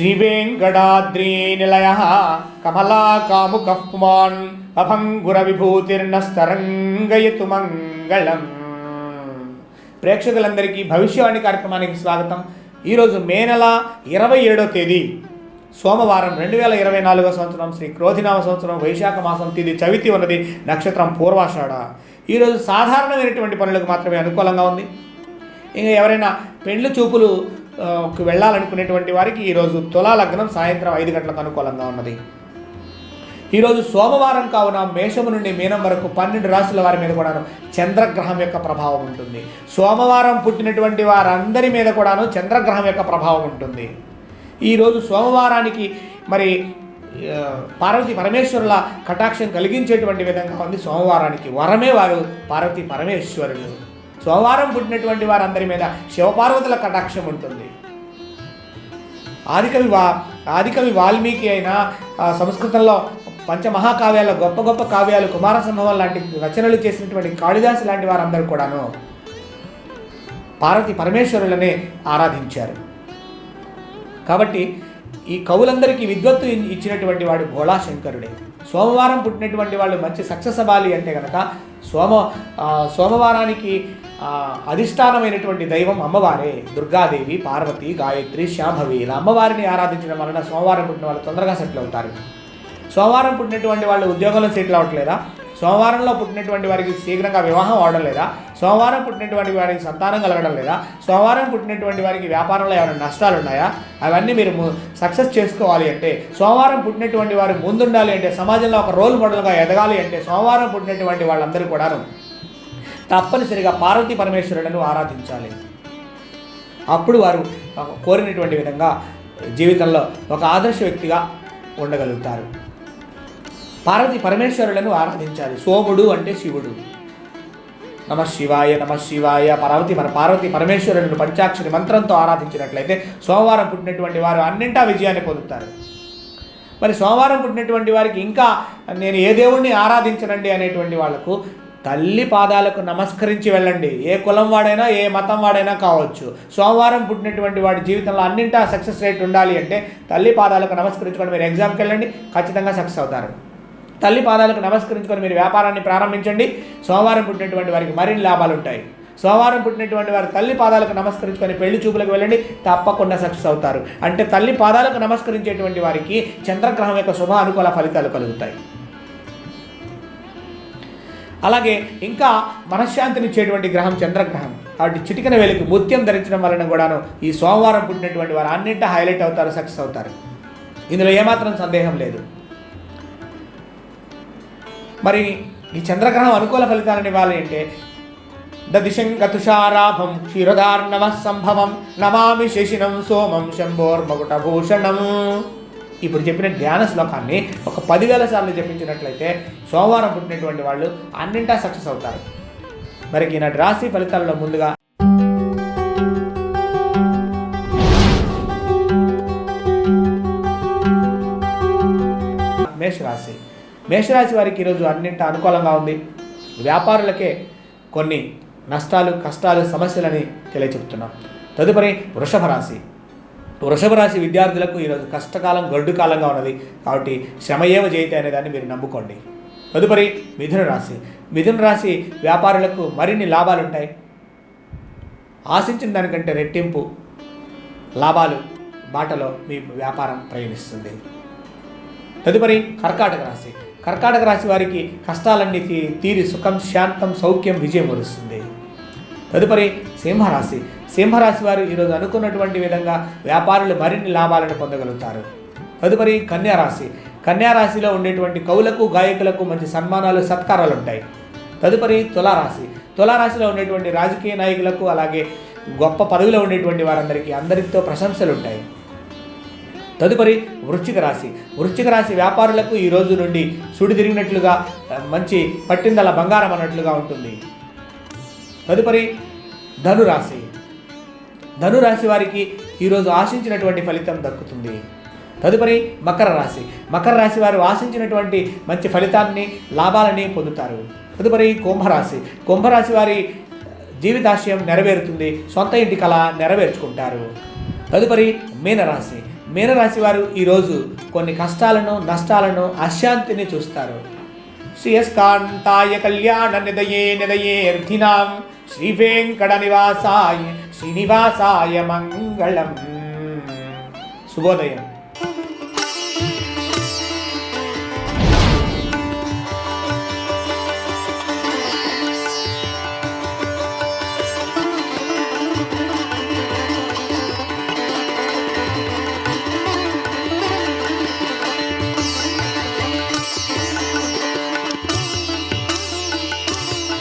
శ్రీవేంకటాద్రీనిలయ నిలయ పుమాన్ అభంగుర విభూతిర్నస్తరంగయతు మంగళం ప్రేక్షకులందరికీ భవిష్యవాణి కార్యక్రమానికి స్వాగతం. ఈరోజు మే నెల ఇరవై ఏడో తేదీ సోమవారం రెండు వేల ఇరవై నాలుగో సంవత్సరం శ్రీ క్రోధినామ సంవత్సరం వైశాఖ మాసం తిది చవితి ఉన్నది నక్షత్రం పూర్వాషాఢ. ఈరోజు సాధారణమైనటువంటి పనులకు మాత్రమే అనుకూలంగా ఉంది. ఇంకా ఎవరైనా పెండ్లు చూపులు వెళ్ళాలనుకునేటువంటి వారికి ఈరోజు తులా లగ్నం సాయంత్రం ఐదు గంటలకు అనుకూలంగా ఉన్నది. ఈరోజు సోమవారం కావున మేషము నుండి మీనం వరకు పన్నెండు రాశుల వారి మీద కూడాను చంద్రగ్రహం యొక్క ప్రభావం ఉంటుంది. సోమవారం పుట్టినటువంటి వారందరి మీద కూడాను చంద్రగ్రహం యొక్క ప్రభావం ఉంటుంది. ఈరోజు సోమవారానికి మరి పార్వతి పరమేశ్వరుల కటాక్షం కలిగించేటువంటి విధంగా ఉంది సోమవారానికి. వరమే వారు పార్వతి పరమేశ్వరులు. సోమవారం పుట్టినటువంటి వారందరి మీద శివపార్వతుల కటాక్షం ఉంటుంది. ఆదికవి వా ఆదికవి వాల్మీకి అయిన సంస్కృతంలో పంచమహాకావ్యాల గొప్ప గొప్ప కావ్యాలు కుమార సంభవం లాంటి రచనలు చేసినటువంటి కాళిదాసు లాంటి వారందరూ కూడాను పార్వతి పరమేశ్వరులనే ఆరాధించారు. కాబట్టి ఈ కవులందరికీ విద్వత్తు ఇచ్చినటువంటి వాడు భోళాశంకరుడే సోమవారం పుట్టినటువంటి వాళ్ళు మంచి సక్సెస్ అవ్వాలి అంటే కనుక సోమ ఆ, సోమవారానికి అధిష్టానమైనటువంటి దైవం అమ్మవారే. దుర్గాదేవి పార్వతి గాయత్రి శాంభవి ఇలా అమ్మవారిని ఆరాధించడం వలన సోమవారం పుట్టిన వాళ్ళు తొందరగా సెటిల్ అవుతారు. సోమవారం పుట్టినటువంటి వాళ్ళు ఉద్యోగంలో సెటిల్ అవ్వట్లేదా? సోమవారంలో పుట్టినటువంటి వారికి శీఘ్రంగా వివాహం అవడం లేదా? సోమవారం పుట్టినటువంటి వారికి సంతానం కలగడం లేదా? సోమవారం పుట్టినటువంటి వారికి వ్యాపారంలో ఏమైనా నష్టాలు ఉన్నాయా? అవన్నీ మీరు సక్సెస్ చేసుకోవాలి అంటే సోమవారం పుట్టినటువంటి వారు ముందుండాలి అంటే సమాజంలో ఒక రోల్ మోడల్గా ఎదగాలి అంటే సోమవారం పుట్టినటువంటి వాళ్ళందరూ కూడాను తప్పనిసరిగా పార్వతీ పరమేశ్వరులను ఆరాధించాలి. అప్పుడు వారు కోరినటువంటి విధంగా జీవితంలో ఒక ఆదర్శ వ్యక్తిగా ఉండగలుగుతారు. పార్వతి పరమేశ్వరులను ఆరాధించాలి. సోముడు అంటే శివుడు. నమ శివాయ నమ శివాయ పార్వతి మన పార్వతి పరమేశ్వరులను పంచాక్షరి మంత్రంతో ఆరాధించినట్లయితే సోమవారం పుట్టినటువంటి వారు అన్నింటా విజయాన్ని పొందుతారు. మరి సోమవారం పుట్టినటువంటి వారికి ఇంకా నేను ఏ దేవుణ్ణి ఆరాధించనండి అనేటువంటి వాళ్ళకు తల్లి పాదాలకు నమస్కరించి వెళ్ళండి. ఏ కులం వాడైనా ఏ మతం వాడైనా కావచ్చు. సోమవారం పుట్టినటువంటి వాడి జీవితంలో అన్నింటా సక్సెస్ రేట్ ఉండాలి అంటే తల్లి పాదాలకు నమస్కరించుకొని మీరు ఎగ్జామ్కి వెళ్ళండి. ఖచ్చితంగా సక్సెస్ అవుతారు. తల్లి పాదాలకు నమస్కరించుకొని మీరు వ్యాపారాన్ని ప్రారంభించండి. సోమవారం పుట్టినటువంటి వారికి మరిన్ని లాభాలు ఉంటాయి. సోమవారం పుట్టినటువంటి వారు తల్లి పాదాలకు నమస్కరించుకొని పెళ్ళి చూపులకు వెళ్ళండి. తప్పకుండా సక్సెస్ అవుతారు. అంటే తల్లి పాదాలకు నమస్కరించేటువంటి వారికి చంద్రగ్రహం యొక్క శుభ అనుకూల ఫలితాలు కలుగుతాయి. అలాగే ఇంకా మనశ్శాంతినిచ్చేటువంటి గ్రహం చంద్రగ్రహం. కాబట్టి చిటికన వేలికి ముత్యం ధరించడం వలన కూడాను ఈ సోమవారం పుట్టినటువంటి వారు అన్నింటి హైలైట్ అవుతారు సక్సెస్ అవుతారు. ఇందులో ఏమాత్రం సందేహం లేదు. మరి ఈ చంద్రగ్రహం అనుకూల ఫలితాలను ఇవ్వాలి అంటే దదిశంకతుషారాభం క్షీరదార్ణవ సంభవం నమామి శశినం సోమం శంభోర్మకుటభూషణం ఇప్పుడు చెప్పిన ధ్యాన శ్లోకాన్ని ఒక పదివేల సార్లు జపించినట్లయితే సోమవారం పుట్టినటువంటి వాళ్ళు అన్నింటా సక్సెస్ అవుతారు. మరి ఈనాటి రాశి ఫలితాలలో ముందుగా మేషరాశి. మేషరాశి వారికి ఈరోజు అన్నింటి అనుకూలంగా ఉంది. వ్యాపారులకే కొన్ని నష్టాలు కష్టాలు సమస్యలని తెలియచెప్తున్నాం. తదుపరి వృషభ రాశి. వృషభ రాశి విద్యార్థులకు ఈరోజు కష్టకాలం గడ్డు కాలంగా ఉన్నది. కాబట్టి శ్రమయేవ జయితే అనే దాన్ని మీరు నమ్ముకోండి. తదుపరి మిథున రాశి. మిథున రాశి వ్యాపారులకు మరిన్ని లాభాలు ఉంటాయి. ఆశించిన దానికంటే రెట్టింపు లాభాలు బాటలో మీ వ్యాపారం ప్రయాణిస్తుంది. తదుపరి కర్కాటక రాశి. కర్కాటక రాశి వారికి కష్టాలన్నీ తీ- తీరి సుఖం శాంతం సౌఖ్యం విజయం వరుస్తుంది. తదుపరి సింహరాశి. సింహరాశి వారు ఈరోజు అనుకున్నటువంటి విధంగా వ్యాపారులు మరిన్ని లాభాలను పొందగలుగుతారు. తదుపరి కన్యారాశి. కన్యారాశిలో ఉండేటువంటి కవులకు గాయకులకు మంచి సన్మానాలు సత్కారాలు ఉంటాయి తదుపరి తులారాశి. తులారాశిలో ఉండేటువంటి రాజకీయ నాయకులకు అలాగే గొప్ప పదవిలో ఉండేటువంటి వారందరికీ అందరితో ప్రశంసలు ఉంటాయి తదుపరి వృశ్చిక రాశి. వృశ్చిక రాశి వ్యాపారులకు ఈ రోజు నుండి సుడి తిరిగినట్లుగా మంచి పట్టిందల బంగారం అన్నట్లుగా ఉంటుంది. తదుపరి ధనురాశి. ధనురాశి వారికి ఈరోజు ఆశించినటువంటి ఫలితం దక్కుతుంది. తదుపరి మకర రాశి. మకర రాశి వారు ఆశించినటువంటి మంచి ఫలితాన్ని లాభాలని పొందుతారు. తదుపరి కుంభరాశి. కుంభరాశి వారి జీవితాశయం నెరవేరుతుంది. సొంత ఇంటి కళ నెరవేర్చుకుంటారు. తదుపరి మీనరాశి. మీనరాశి వారు ఈరోజు కొన్ని కష్టాలను నష్టాలను అశాంతిని చూస్తారు. ஸ்ரீயஸ்காந்தாய கல்யாண நிதையே நிதையேர்த்தினாம் ஸ்ரீவேங்கட நிவாசாய ஸ்ரீனிவாசாய மங்களம். சுபோதயம்.